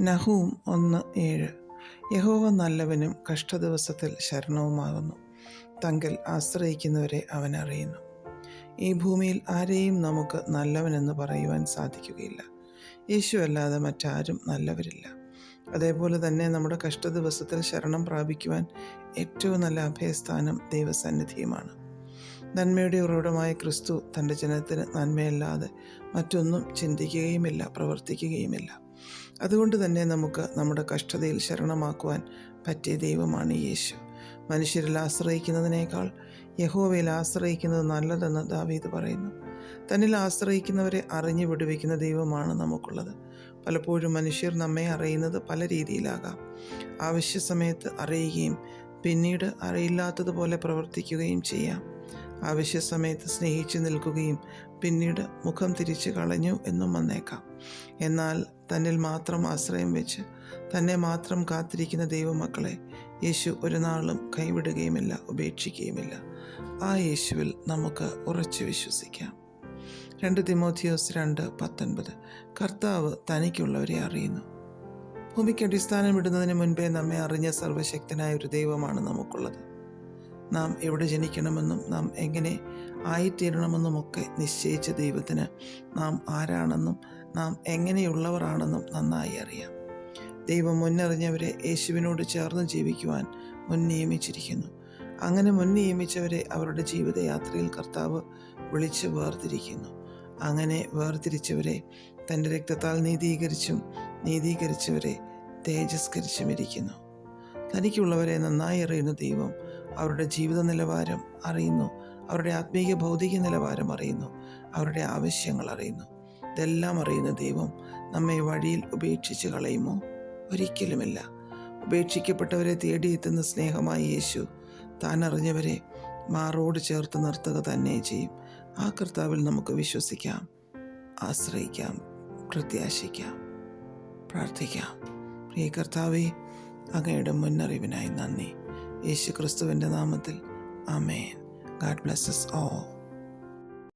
നഹൂം ഒന്ന് ഏഴ്. യഹോവ നല്ലവനും കഷ്ടദിവസത്തിൽ ശരണവുമാകുന്നു. തങ്കൽ ആശ്രയിക്കുന്നവരെ അവൻ അറിയുന്നു. ഈ ഭൂമിയിൽ ആരെയും നമുക്ക് നല്ലവനെന്ന് പറയുവാൻ സാധിക്കുകയില്ല. യേശു അല്ലാതെ മറ്റാരും നല്ലവരില്ല. അതേപോലെ തന്നെ നമ്മുടെ കഷ്ടദിവസത്തിൽ ശരണം പ്രാപിക്കുവാൻ ഏറ്റവും നല്ല അഭയസ്ഥാനം ദൈവസന്നിധിയുമാണ്. നന്മയുടെ ഉറവിടമായ ക്രിസ്തു തന്റെ ജനത്തിന് നന്മയല്ലാതെ മറ്റൊന്നും ചിന്തിക്കുകയുമില്ല പ്രവർത്തിക്കുകയുമില്ല. അതുകൊണ്ട് തന്നെ നമുക്ക് നമ്മുടെ കഷ്ടതയിൽ ശരണമാക്കുവാൻ പറ്റിയ ദൈവമാണ് യേശു. മനുഷ്യരിൽ ആശ്രയിക്കുന്നതിനേക്കാൾ യഹോവയിൽ ആശ്രയിക്കുന്നത് നല്ലതെന്ന് ദാവീദ് പറയുന്നു. തന്നിൽ ആശ്രയിക്കുന്നവരെ അറിഞ്ഞു വിടുവിക്കുന്ന ദൈവമാണ് നമുക്കുള്ളത്. പലപ്പോഴും മനുഷ്യർ നമ്മെ അറിയുന്നത് പല രീതിയിലാകാം. ആവശ്യ സമയത്ത് അറിയുകയും പിന്നീട് അറിയില്ലാത്തതുപോലെ പ്രവർത്തിക്കുകയും ചെയ്യാം. ആവശ്യ സമയത്ത് സ്നേഹിച്ചു നിൽക്കുകയും പിന്നീട് മുഖം തിരിച്ചു കളഞ്ഞു എന്നും വന്നേക്കാം. എന്നാൽ തന്നിൽ മാത്രം ആശ്രയം വെച്ച് തന്നെ മാത്രം കാത്തിരിക്കുന്ന ദൈവമക്കളെ യേശു ഒരു നാളും കൈവിടുകയുമില്ല ഉപേക്ഷിക്കുകയുമില്ല. ആ യേശുവിൽ നമുക്ക് ഉറച്ചു വിശ്വസിക്കാം. രണ്ട് തിമോത്തിയോസ് രണ്ട് പത്തൊൻപത്. കർത്താവ് തനിക്കുള്ളവരെ അറിയുന്നു. ഭൂമിക്ക് അടിസ്ഥാനം ഇടുന്നതിന് മുൻപേ നമ്മെ അറിഞ്ഞ സർവശക്തനായ ഒരു ദൈവമാണ് നമുക്കുള്ളത്. നാം എവിടെ ജനിക്കണമെന്നും നാം എങ്ങനെ ആയിത്തീരണമെന്നുമൊക്കെ നിശ്ചയിച്ച ദൈവത്തിന് നാം ആരാണെന്നും നാം എങ്ങനെയുള്ളവരാണെന്നും നന്നായി അറിയാം. ദൈവം മുന്നറിഞ്ഞവരെ യേശുവിനോട് ചേർന്ന് ജീവിക്കുവാൻ മുൻ നിയമിച്ചിരിക്കുന്നു. അങ്ങനെ മുൻ നിയമിച്ചവരെ അവരുടെ ജീവിതയാത്രയിൽ കർത്താവ് വിളിച്ച് വേർതിരിക്കുന്നു. അങ്ങനെ വേർതിരിച്ചവരെ തന്റെ രക്തത്താൽ നീതീകരിച്ചും നീതീകരിച്ചവരെ തേജസ്കരിച്ചും ഇരിക്കുന്നു തനിക്കുള്ളവരെ നന്നായി അറിയുന്ന ദൈവം അവരുടെ ജീവിത നിലവാരം അറിയുന്നു. അവരുടെ ആത്മീയ ഭൗതിക നിലവാരം അറിയുന്നു. അവരുടെ ആവശ്യങ്ങൾ അറിയുന്നു. ഇതെല്ലാം അറിയുന്ന ദൈവം നമ്മെ വഴിയിൽ ഉപേക്ഷിച്ച് കളയുമോ? ഒരിക്കലുമില്ല. ഉപേക്ഷിക്കപ്പെട്ടവരെ തേടിയെത്തുന്ന സ്നേഹമായി യേശു താൻ അറിഞ്ഞവരെ മാറോട് ചേർത്ത് നിർത്തുക തന്നെ ചെയ്യും. ആ കർത്താവിൽ നമുക്ക് വിശ്വസിക്കാം ആശ്രയിക്കാം പ്രത്യാശിക്കാം പ്രാർത്ഥിക്കാം. പ്രിയ കർത്താവെ അങ്ങയുടെ മുന്നറിവിനായി നന്ദി. യേശു ക്രിസ്തുവിന്റെ നാമത്തിൽ. ആമേൻ. ഗാഡ് ബ്ലെസ്സസ് ഓ